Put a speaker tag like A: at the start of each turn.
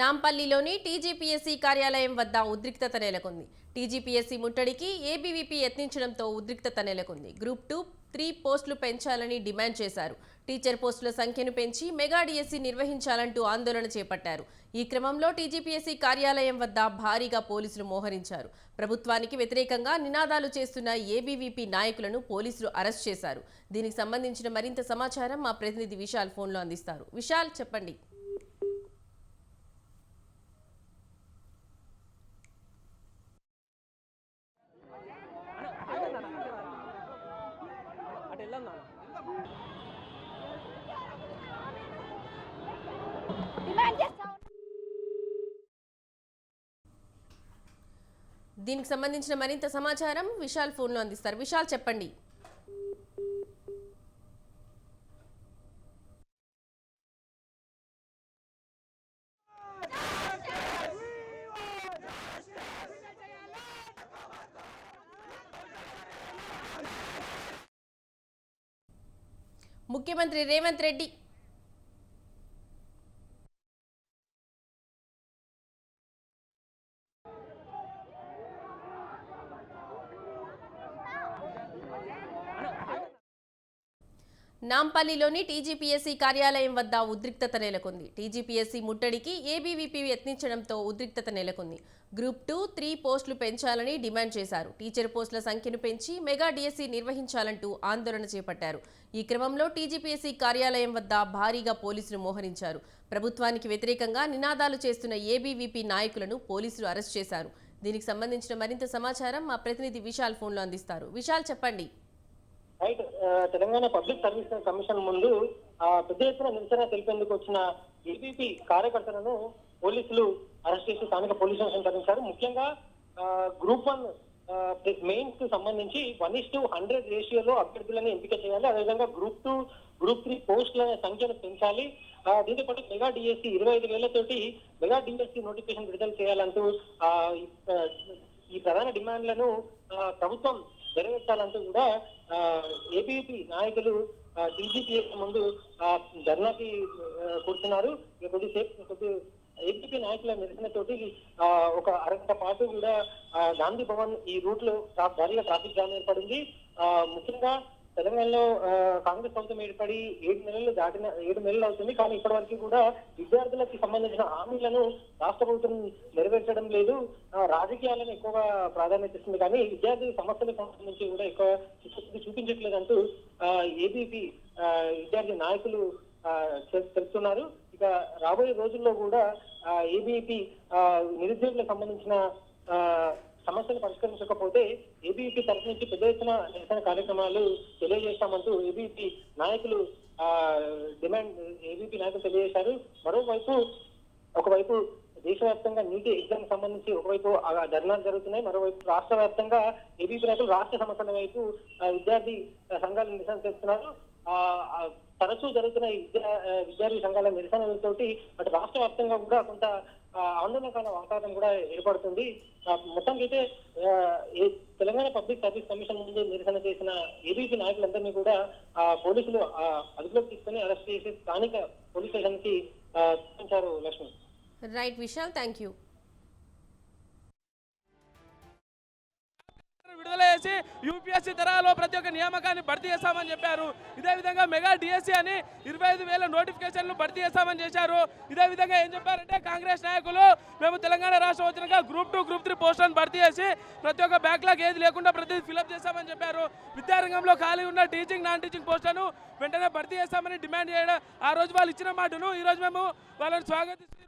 A: నాంపల్లిలోని TGPSC కార్యాలయం వద్ద ఉద్రిక్తత నెలకొంది. టీజీపీఎస్సీ ముట్టడికి ఏబీవీపీ యత్నించడంతో ఉద్రిక్తత నెలకొంది. గ్రూప్ టూ త్రీ పోస్టులు పెంచాలని డిమాండ్ చేశారు. టీచర్ పోస్టుల సంఖ్యను పెంచి మెగా డిఎస్సీ నిర్వహించాలంటూ ఆందోళన చేపట్టారు. ఈ క్రమంలో టీజీపీఎస్సీ కార్యాలయం వద్ద భారీగా పోలీసులు మోహరించారు. ప్రభుత్వానికి వ్యతిరేకంగా నినాదాలు చేస్తున్న ఏబీవీపీ నాయకులను పోలీసులు అరెస్ట్ చేశారు. దీనికి సంబంధించిన మరింత సమాచారం మా ప్రతినిధి విశాల్ ఫోన్లో అందిస్తారు. విశాల్ చెప్పండి
B: అటు వెళ్ళన్నా
C: డిమాండ్ చేస్తా ఉన్నాం.
A: దీనికి సంబంధించిన మరింత సమాచారం విశాల్ ఫోన్లో అందిస్తారు. విశాల్ చెప్పండి. ముఖ్యమంత్రి రేవంత్ రెడ్డి నాంపల్లిలోని టీజీపీఎస్సీ కార్యాలయం వద్ద ఉద్రిక్తత నెలకొంది. టీజీపీఎస్సీ ముట్టడికి ఏబీవీపీ యత్నించడంతో ఉద్రిక్తత నెలకొంది. గ్రూప్ టూ త్రీ పోస్టులు పెంచాలని డిమాండ్ చేశారు. టీచర్ పోస్టుల సంఖ్యను పెంచి మెగా డిఎస్సీ నిర్వహించాలంటూ ఆందోళన చేపట్టారు. ఈ క్రమంలో టీజీపీఎస్సీ కార్యాలయం వద్ద భారీగా పోలీసులు మోహరించారు. ప్రభుత్వానికి వ్యతిరేకంగా నినాదాలు చేస్తున్న ఏబీవీపీ నాయకులను పోలీసులు అరెస్ట్ చేశారు. దీనికి సంబంధించిన మరింత సమాచారం మా ప్రతినిధి విశాల్ ఫోన్లో అందిస్తారు. విశాల్ చెప్పండి.
D: రైట్ ఆ, తెలంగాణ పబ్లిక్ సర్వీస్ కమిషన్ ముందు ఆ, పెద్ద ఎత్తున నిరసన తెలిపేందుకు వచ్చిన ఏబీపీ కార్యకర్తలను పోలీసులు అరెస్ట్ చేసి స్థానిక పోలీస్ స్టేషన్ తరలించారు. ముఖ్యంగా గ్రూప్ వన్ మెయిన్స్కు సంబంధించి వన్ ఇస్ టు హండ్రెడ్ రేషియోలో అభ్యర్థులను ఎంపిక చేయాలి. అదేవిధంగా గ్రూప్ టూ గ్రూప్ త్రీ పోస్టుల సంఖ్యను పెంచాలి. దీంతో పాటు మెగా డిఎస్సి ఇరవై ఐదు వేలతోటి మెగా డిఎస్సి నోటిఫికేషన్ విడుదల చేయాలంటూ ఈ, ప్రధాన డిమాండ్లను ప్రభుత్వం నెరవేర్చాలంటూ కూడా ఏబీపీ నాయకులు డీజీపీ ముందు ఆ, ధర్నాకి కూర్చున్నారు ఇక కొద్దిసేపు కొద్ది ఏపీపీ నాయకుల నిరసనతోటి ఆ, ఒక అరగంట పాటు కూడా గాంధీ భవన్ ఈ రూట్లో భారీగా ట్రాఫిక్ జామ్ ఏర్పడింది. ఆ, ముఖ్యంగా తెలంగాణలో ఆ, కాంగ్రెస్ ప్రభుత్వం ఏర్పడి ఏడు నెలలు దాటిన ఏడు నెలలు అవుతుంది. కానీ ఇప్పటి వరకు కూడా విద్యార్థులకు సంబంధించిన హామీలను రాష్ట్ర ప్రభుత్వం నెరవేర్చడం లేదు. ఆ, రాజకీయాలను ఎక్కువగా ప్రాధాన్యత ఇస్తుంది. కానీ విద్యార్థి సమస్యలకు సంబంధించి కూడా ఎక్కువ చిత్తశుద్ధి చూపించట్లేదంటూ ఏబీపీ విద్యార్థి నాయకులు ఆ, చెప్తున్నారు ఇక రాబోయే రోజుల్లో కూడా ఏబీపీ నిరుద్యోగులకు సంబంధించిన ఆ, సమస్యలు పరిష్కరించకపోతే ఏబీపీ తరఫు నుంచి పెద్ద ఎత్తున నిరసన కార్యక్రమాలు తెలియజేస్తామంటూ ఏబీపీ నాయకులు ఆ, డిమాండ్ ఏబీపీ నాయకులు తెలియజేశారు. మరోవైపు ఒకవైపు దేశవ్యాప్తంగా నీటి ఎగ్జామ్ సంబంధించి ఒకవైపు ధర్నాలు జరుగుతున్నాయి. మరోవైపు రాష్ట్ర వ్యాప్తంగా ఏబీపీ నాయకులు రాష్ట్ర సమస్యల వైపు విద్యార్థి సంఘాలు నిరసన చేస్తున్నారు. ఆ, తరచూ జరుగుతున్న విద్యా విద్యార్థి సంఘాల నిరసనలతోటి అటు రాష్ట్ర వ్యాప్తంగా కూడా కొంత ఆ, వాతావరణం కూడా ఏర్పడుతుంది. ఆ, మొత్తానికైతే తెలంగాణ పబ్లిక్ సర్వీస్ కమిషన్ ముందు నిరసన చేసిన ఏబీపీ నాయకులందరినీ కూడా ఆ, పోలీసులు అదుపులోకి తీసుకుని అరెస్ట్ చేసి స్థానిక పోలీస్ స్టేషన్కి Lakshmi.
A: Right Vishal thank you
B: చేసి యూపీఎస్సీ తరహాలో ప్రతి ఒక్క నియామకాన్ని భర్తీ చేస్తామని చెప్పారు. ఇదే విధంగా మెగా డిఎస్సీ అని ఇరవై ఐదు వేల నోటిఫికేషన్లు భర్తీ చేస్తామని చేశారు. ఇదే విధంగా ఏం చెప్పారంటే కాంగ్రెస్ నాయకులు మేము తెలంగాణ రాష్ట్రం వచ్చినాక గ్రూప్ టూ గ్రూప్ త్రీ పోస్టులను భర్తీ చేసి ప్రతి ఒక్క బ్యాక్లాగ్ ఏది లేకుండా ప్రతి ఫిలప్ చేస్తామని చెప్పారు. విద్యారంగంలో ఖాళీ ఉన్న టీచింగ్ నాన్ టీచింగ్ పోస్టులను వెంటనే భర్తీ చేస్తామని డిమాండ్ చేయడం ఆ రోజు వాళ్ళు ఇచ్చిన మాటను ఈ రోజు మేము వాళ్ళని స్వాగతిస్తున్నాం.